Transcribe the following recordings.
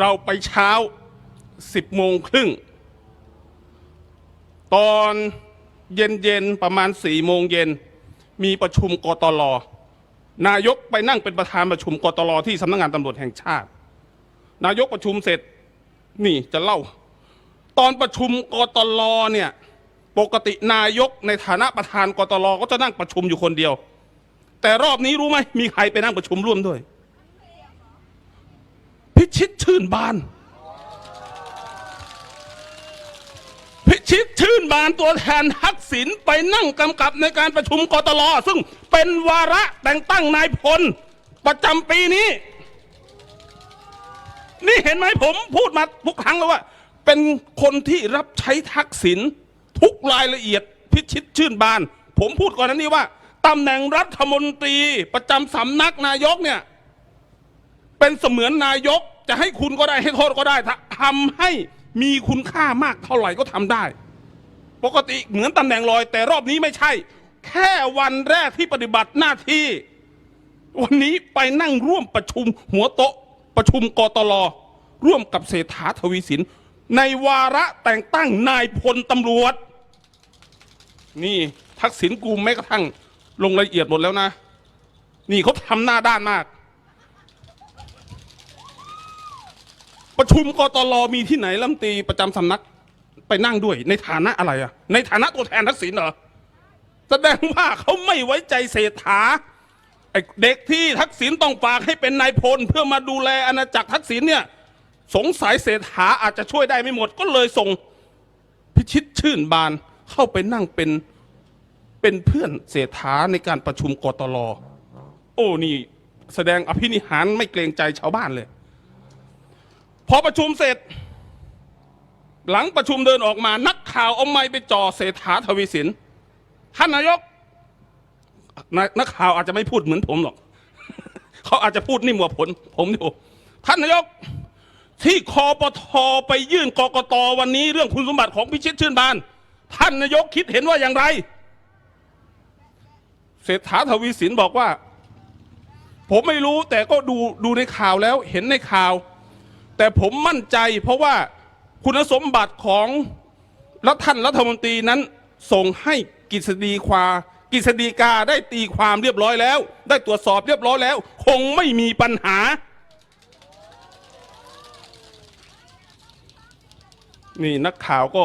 เราไปเช้าสิบโมงครึ่ง ตอนเย็นเย็นๆประมาณสี่โมงเย็นมีประชุมกตลนายกไปนั่งเป็นประธานประชุมกตลที่สำนักงานตำรวจแห่งชาติ นายกประชุมเสร็จนี่จะเล่า ตอนประชุมกตลเนี่ยปกตินายกในฐานะประธานกตลก็จะนั่งประชุมอยู่คนเดียว แต่รอบนี้รู้ไหมมีใครไปนั่งประชุมร่วมด้วย พิชิตชื่นบาน พิชิตชื่นบานตัวแทนทักษิณไปนั่งกำกับในการประชุมกตลซึ่งเป็นวาระแต่งตั้งนายพลประจำปีนี้ นี่เห็นไหมผมพูดมาทุกครั้งแล้วว่า เป็นคนที่รับใช้ทักษิณทุกรายละเอียดพิชิตชื่นบาน ผมพูดก่อนนั้นนี้ว่าตำแหน่งรัฐมนตรีประจำสำนักนายกเนี่ย เป็นเสมือนนายก จะให้คุณก็ได้ให้โทษก็ได้ถ้าทำให้มีคุณค่ามากเท่าไหร่ก็ทำได้ ปกติเหมือนตำแหน่งลอย แต่รอบนี้ไม่ใช่ แค่วันแรกที่ปฏิบัติหน้าที่ วันนี้ไปนั่งร่วมประชุมหัวโต๊ะ ประชุมกตลร่วมกับเศรษฐาทวีสิน ในวาระแต่งตั้งนายพลตำรวจ นี่ทักษิณกูแม้กระทั่งลงรายละเอียดหมดแล้วนะ นี่เขาทำหน้าด้านมาก ประชุมกตลมีที่ไหนลำตรีประจำสำนักไปนั่งด้วย ในฐานะอะไรอะในฐานะตัวแทนทักษิณเหรอแสดงว่าเขาไม่ไว้ใจเศรษฐาไอเด็กที่ทักษิณต้องฝากให้เป็นนายพล เพื่อมาดูแลอาณาจักรทักษิณเนี่ยสงสัยเศรษฐาอาจจะช่วยได้ไม่หมด ก็เลยส่งพิชิตชื่นบานเข้าไปนั่งเป็นเป็นเพื่อนเศรษฐาในการประชุมกตลโอ้นี่แสดงอภินิหารไม่เกรงใจชาวบ้านเลย พอประชุมเสร็จ หลังประชุมเดินออกมา นักข่าวเอาไม้ไปจ่อเศรษฐาทวีสินท่านนายกน,นักข่าวอาจจะไม่พูดเหมือนผมหรอก เขาอาจจะพูดนิ่มกว่าผมผมอยู่ท่านนายก ที่คอปทอไปยื่นกกตวันนี้ เรื่องคุณสมบัติของพิชิตชื่นบาน ท่านนายกคิดเห็นว่าอย่างไร เศรษฐาทวีสินบอกว่า ผมไม่รู้แต่ก็ดูดูในข่าวแล้ว เห็นในข่าว แต่ผมมั่นใจเพราะว่าคุณสมบัติของรัฐท่านรัฐมนตรีนั้นส่งให้กฤษฎีความกฤษฎีกาได้ตีความเรียบร้อยแล้ว ได้ตรวจสอบเรียบร้อยแล้ว คงไม่มีปัญหา นี่นักข่าวก็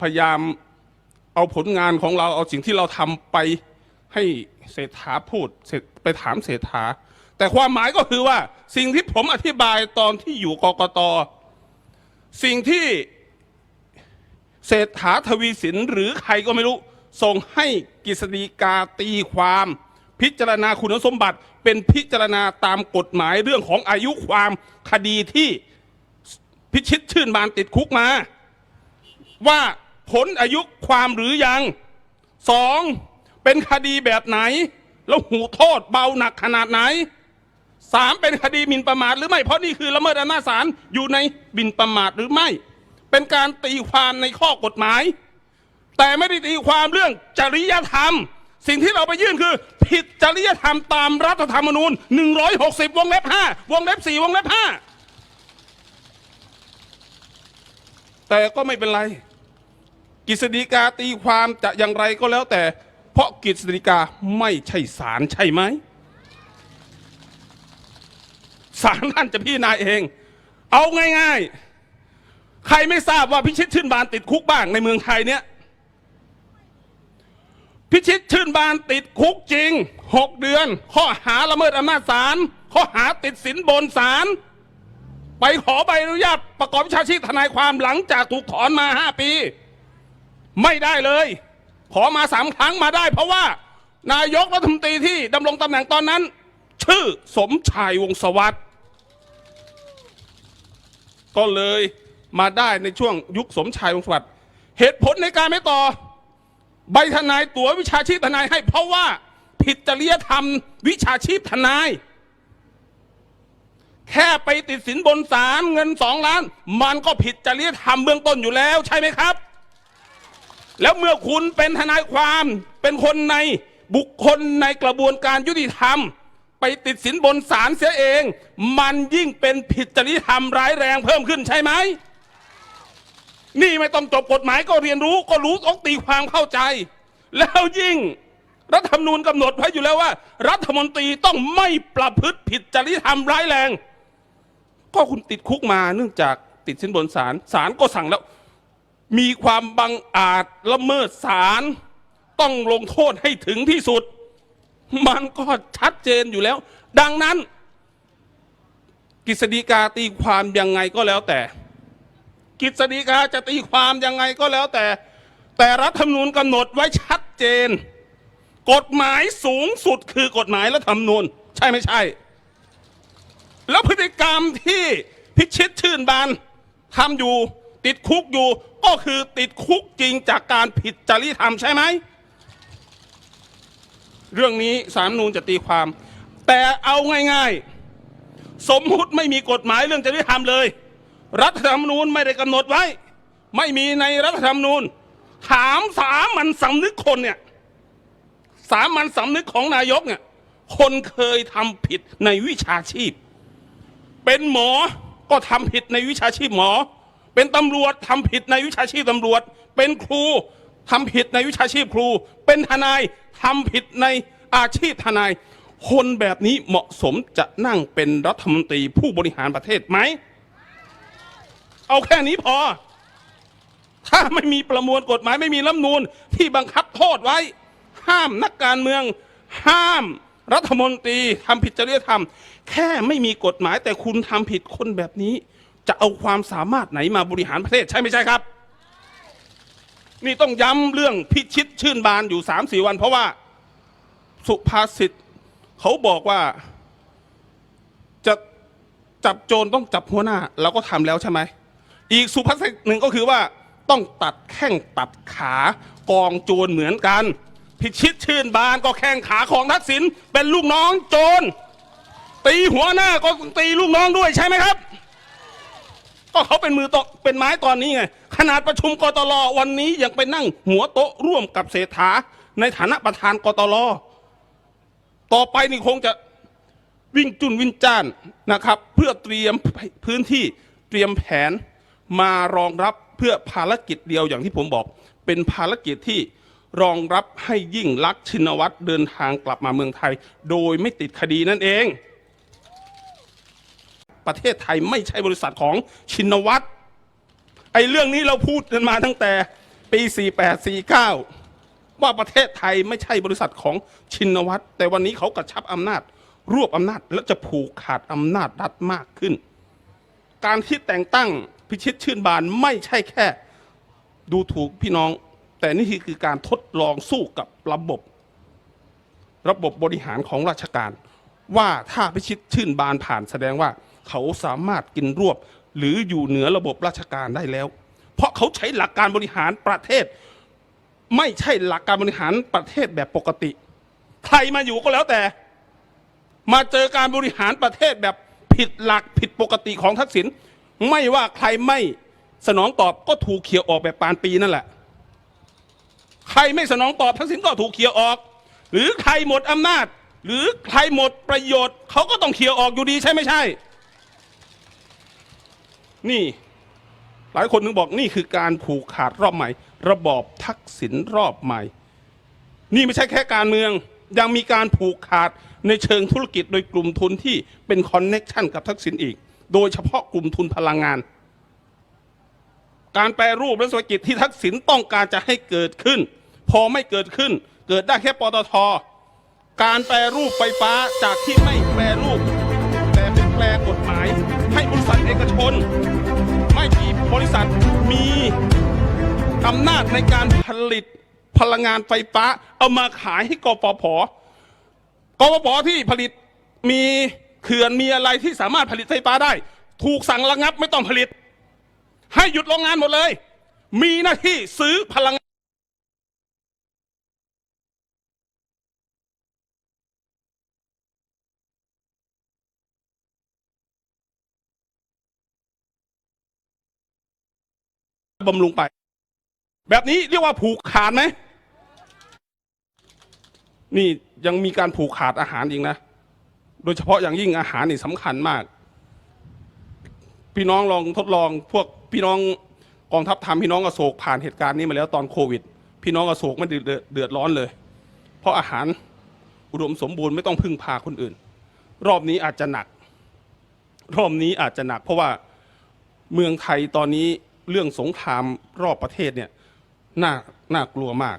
พยายามเอาผลงานของเราเอาสิ่งที่เราทำไปให้เศรษฐาพูดไปถามเศรษฐา แต่ความหมายก็คือว่าสิ่งที่ผมอธิบายตอนที่อยู่กกต สิ่งที่เศรษฐาทวีสินหรือใครก็ไม่รู้ ส่งให้กฤษฎีกาตีความ พิจารณาคุณสมบัติ เป็นพิจารณาตามกฎหมายเรื่องของอายุความคดีที่พิชิตชื่นบานติดคุกมา ว่าผลอายุความหรือยังสองเป็นคดีแบบไหน แล้วหูโทษเบาหนักขนาดไหน สามเป็นคดีหมิ่นประมาทหรือไม่ เพราะนี่คือละเมิดอำนาจศาลอยู่ในหมิ่นประมาทหรือไม่ เป็นการตีความในข้อกฎหมาย แต่ไม่ได้ตีความเรื่องจริยธรรม สิ่งที่เราไปยื่นคือ ผิดจริยธรรมตามรัฐธรรมนูญ 160 วงเล็บ 5 วงเล็บ 4 วงเล็บ 5 แต่ก็ไม่เป็นไร กฤษฎีกาตีความจะอย่างไรก็แล้วแต่ เพราะกฤษฎีกาไม่ใช่ศาลใช่ไหม ศาลท่านจะพิจารณาเอง เอาง่าย ๆ ใครไม่ทราบว่าพิชิตชื่นบานติดคุกบ้างในเมืองไทยเนี่ย พิชิตชื่นบานติดคุกจริงหกเดือน ข้อหาละเมิดอำนาจศาลข้อหาติดสินบนศาลไปขอใบอนุญาตประกอบวิชาชีพทนายความหลังจากถูกถอนมาห้าปี ไม่ได้เลย ขอมาสามครั้งมาได้ เพราะว่า นายกรัฐมนตรีที่ดำรงตำแหน่งตอนนั้น ชื่อสมชายวงศ์สวัสด์ ก็เลยมาได้ในช่วงยุคสมชายวงสวัสดิ์เหตุผลในการไม่ต่อ ใบทนายตั๋ววิชาชีพทนายให้เพราะว่าผิดจริยธรรมวิชาชีพทนาย แค่ไปติดสินบนศาลเงินสองล้าน มันก็ผิดจริยธรรมเบื้องต้นอยู่แล้วใช่ไหมครับ แล้วเมื่อคุณเป็นทนายความเป็นคนในบุคคลในกระบวนการยุติธรรม ไปติดสินบนศาลเสียเอง มันยิ่งเป็นผิดจริยธรรมร้ายแรงเพิ่มขึ้นใช่ไหม นี่ไม่ต้องจบกฎหมายก็เรียนรู้ก็รู้ต้องตีความเข้าใจ แล้วยิ่งรัฐธรรมนูญกำหนดไว้อยู่แล้วว่า รัฐมนตรีต้องไม่ประพฤติผิดจริยธรรมร้ายแรง ก็คุณติดคุกมาเนื่องจากติดสินบนศาลศาลก็สั่งแล้ว มีความบังอาจละเมิดศาลต้องลงโทษให้ถึงที่สุด มันก็ชัดเจนอยู่แล้ว ดังนั้น กฤษฎีกาตีความยังไงก็แล้วแต่ กฤษฎีกาจะตีความยังไงก็แล้วแต่ แต่รัฐธรรมนูญกำหนดไว้ชัดเจน กฎหมายสูงสุดคือกฎหมายรัฐธรรมนูญ ใช่ไม่ใช่ แล้วพฤติกรรมที่พิชิตชื่นบานทำอยู่ติดคุกอยู่ก็คือติดคุกจริงจากการผิดจริยธรรมใช่ไหม เรื่องนี้สารรัฐธรรมนูญจะตีความ แต่เอาง่าย ๆ สมมุติไม่มีกฎหมายเรื่องจริยธรรมเลย รัฐธรรมนูญไม่ได้กำหนดไว้ ไม่มีในรัฐธรรมนูญ ถามสามัญสำนึกคนเนี่ยสามัญสำนึกของนายกเนี่ยคนเคยทำผิดในวิชาชีพ เป็นหมอก็ทำผิดในวิชาชีพหมอ เป็นตำรวจทำผิดในวิชาชีพตำรวจ เป็นครู ทำผิดในวิชาชีพครู เป็นทนายทำผิดในอาชีพทนาย คนแบบนี้เหมาะสมจะนั่งเป็นรัฐมนตรีผู้บริหารประเทศไหม เอาแค่นี้พอ ถ้าไม่มีประมวลกฎหมายไม่มีรัฐมนูญที่บังคับโทษไว้ ห้ามนักการเมือง ห้ามรัฐมนตรีทำผิดจริยธรรม แค่ไม่มีกฎหมายแต่คุณทำผิดคนแบบนี้ จะเอาความสามารถไหนมาบริหารประเทศใช่ไม่ใช่ครับ นี่ต้องย้ำเรื่องพิชิตชื่นบานอยู่สามสี่วัน เพราะว่าสุภาษิตเขาบอกว่า จะจับโจรต้องจับหัวหน้า เราก็ทำแล้วใช่ไหม อีกสุภาษิตหนึ่งก็คือว่า ต้องตัดแข้งตัดขากองโจรเหมือนกัน พิชิตชื่นบานก็แข้งขาของทักษิณเป็นลูกน้องโจรตีหัวหน้าก็ตีลูกน้องด้วยใช่ไหมครับ ก็เขาเป็นมือตเป็นไม้ตอนนี้ไง ขนาดประชุมกตลวันนี้ยังไปนั่งหัวโต๊ะร่วมกับเศรษฐาในฐานะประธานกตลต่อไปนี่คงจะวิ่งจุนวิ่งจ้านนะครับ เพื่อเตรียมพื้นที่เตรียมแผนมารองรับเพื่อภารกิจเดียวอย่างที่ผมบอก เป็นภารกิจที่รองรับให้ยิ่งลักษณ์ชินวัตรเดินทางกลับมาเมืองไทย โดยไม่ติดคดีนั่นเอง ประเทศไทยไม่ใช่บริษัทของชินวัตรไอ้เรื่องนี้เราพูดกันมาตั้งแต่ปี 48 49 ว่าประเทศไทยไม่ใช่บริษัทของชินวัตรแต่วันนี้เขากระชับอำนาจ รวบอำนาจและจะผูกขาดอำนาจรัฐมากขึ้น การที่แต่งตั้งพิชิตชื่นบานไม่ใช่แค่ ดูถูกพี่น้อง แต่นี่คือการทดลองสู้กับระบบ ระบบบริหารของราชการ ว่าถ้าพิชิตชื่นบานผ่านแสดงว่า เขาสามารถกินรวบ หรืออยู่เหนือระบบราชการได้แล้ว เพราะเขาใช้หลักการบริหารประเทศ ไม่ใช่หลักการบริหารประเทศแบบปกติ ใครมาอยู่ก็แล้วแต่ มาเจอการบริหารประเทศแบบผิดหลักผิดปกติของทักษิณไม่ว่าใครไม่สนองตอบก็ถูกเขี่ยออกแบบปานปีนั่นแหละ ใครไม่สนองตอบทักษิณก็ถูกเขี่ยออก หรือใครหมดอำนาจ หรือใครหมดประโยชน์เขาก็ต้องเขี่ยออกอยู่ดีใช่ไม่ใช่ นี่ หลายคนนึงบอกนี่คือการผูกขาดรอบใหม่ ระบอบทักษิณรอบใหม่ นี่ไม่ใช่แค่การเมือง ยังมีการผูกขาดในเชิงธุรกิจโดยกลุ่มทุนที่เป็นคอนเน็กชันกับทักษิณอีก โดยเฉพาะกลุ่มทุนพลังงาน การแปรรูปและธุรกิจที่ทักษิณต้องการจะให้เกิดขึ้น พอไม่เกิดขึ้น เกิดได้แค่ปตทการแปรรูปไฟฟ้าจากที่ไม่แปรรูป บริษัทเอกชน ไม่กี่บริษัทมีอำนาจในการผลิตพลังงานไฟฟ้า เอามาขายให้กปพกปพที่ผลิตมีเขื่อนมีอะไรที่สามารถผลิตไฟฟ้าได้ ถูกสั่งระงับไม่ต้องผลิต ให้หยุดโรงงานหมดเลย มีหน้าที่ซื้อพลัง บำรุงไป แบบนี้เรียกว่าผูกขาดไหมนี่ยังมีการผูกขาดอาหารอีกนะ โดยเฉพาะอย่างยิ่งอาหารนี่สำคัญมาก พี่น้องลองทดลองพวกพี่น้องกองทัพทำพี่น้องอโศกผ่านเหตุการณ์นี้มาแล้วตอนโควิด พี่น้องอโศกไม่เดือดร้อนเลย เพราะอาหารอุดมสมบูรณ์ไม่ต้องพึ่งพาคนอื่น รอบนี้อาจจะหนัก รอบนี้อาจจะหนัก เพราะว่าเมืองไทยตอนนี้ เรื่องสงครามรอบประเทศเนี่ยน่าน่ากลัวมาก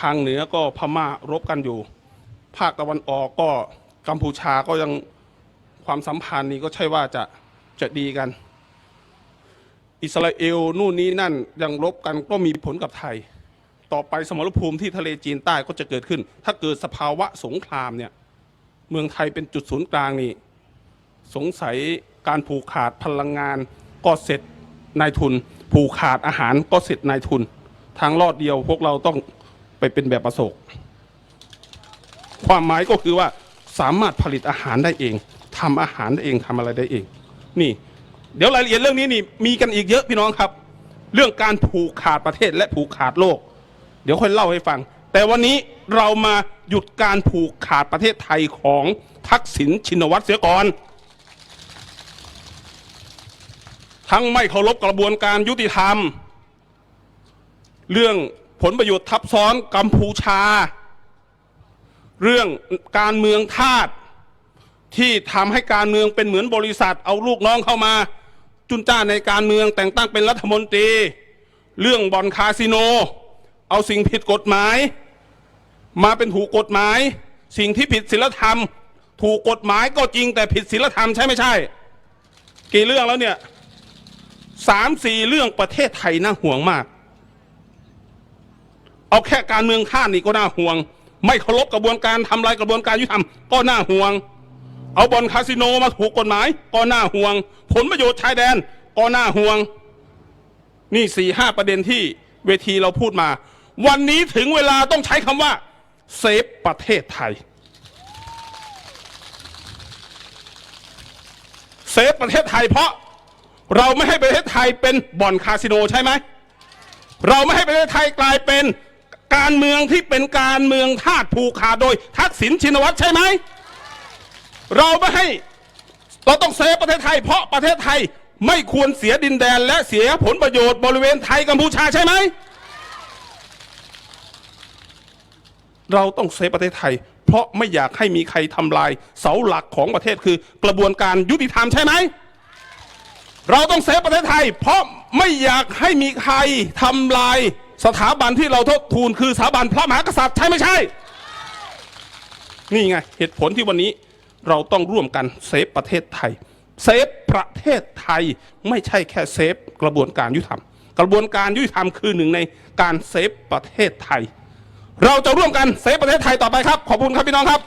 ทางเหนือก็พม่ารบกันอยู่ ภาคตะวันออกก็กัมพูชาก็ยังความสัมพันธ์นี้ก็ใช่ว่าจะจะดีกัน อิสราเอลนู่นนี้นั่นยังรบกันก็มีผลกับไทย ต่อไปสมรภูมิที่ทะเลจีนใต้ก็จะเกิดขึ้น ถ้าเกิดสภาวะสงครามเนี่ยเมืองไทยเป็นจุดศูนย์กลางนี่สงสัยการผูกขาดพลังงานก็เสร็จ นายทุน ผูกขาดอาหารก็เสร็จนายทุน ทางรอดเดียวพวกเราต้องไปเป็นแบบประสบความหมายก็คือว่าสามารถผลิตอาหารได้เองทำอาหารได้เองทำอะไรได้เอง นี่ เดี๋ยวรายละเอียดเรื่องนี้นี่มีกันอีกเยอะพี่น้องครับ เรื่องการผูกขาดประเทศและผูกขาดโลก เดี๋ยวค่อยเล่าให้ฟัง แต่วันนี้เรามาหยุดการผูกขาดประเทศไทยของทักษิณชินวัตรเสียก่อน ทั้งไม่เคารพกระบวนการยุติธรรม เรื่องผลประโยชน์ทับซ้อนกัมพูชา เรื่องการเมืองทาสที่ทำให้การเมืองเป็นเหมือนบริษัท เอาลูกน้องเข้ามา จุนจ้าในการเมืองแต่งตั้งเป็นรัฐมนตรี เรื่องบ่อนคาสิโน เอาสิ่งผิดกฎหมาย มาเป็นถูกกฎหมาย สิ่งที่ผิดศีลธรรม ถูกกฎหมายก็จริงแต่ผิดศีลธรรมใช่ไม่ใช่ กี่เรื่องแล้วเนี่ย สามสี่เรื่องประเทศไทยน่าห่วงมาก เอาแค่การเมืองข้ามนี่ก็น่าห่วง ไม่เคารพกระบวนการทำลายกระบวนการยุติธรรมก็น่าห่วง เอาบอลคาสิโนมาถูกกฎหมาย ก็น่าห่วง ผลประโยชน์ชายแดนก็น่าห่วง นี่สี่ห้าประเด็นที่เวทีเราพูดมา วันนี้ถึงเวลาต้องใช้คำว่า เซฟประเทศไทย เซฟประเทศไทยเพราะ เราไม่ให้ประเทศไทยเป็นบ่อนคาสิโนใช่ไหม เราไม่ให้ประเทศไทยกลายเป็นการเมืองที่เป็นการเมืองทาสผูกขาดโดยทักษิณชินวัตรใช่ไหม เราไม่ให้เราต้องเซฟประเทศไทย เพราะประเทศไทยไม่ควรเสียดินแดน และเสียผลประโยชน์บริเวณไทยกัมพูชาใช่ไหม เราต้องเซฟประเทศไทย เพราะไม่อยากให้มีใครทำลายเสาหลักของประเทศคือกระบวนการยุติธรรมใช่ไหม เราต้องเซฟประเทศไทย เพราะไม่อยากให้มีใครทำลายสถาบันที่เราทบทูนคือสถาบันพระมหากษัตริย์ใช่ไม่ใช่ นี่ไง เหตุผลที่วันนี้เราต้องร่วมกันเซฟประเทศไทย เซฟประเทศไทยไม่ใช่แค่เซฟกระบวนการยุติธรรม กระบวนการยุติธรรมคือหนึ่งในการเซฟประเทศไทย เราจะร่วมกันเซฟประเทศไทยต่อไปครับ ขอบคุณครับพี่น้องครับ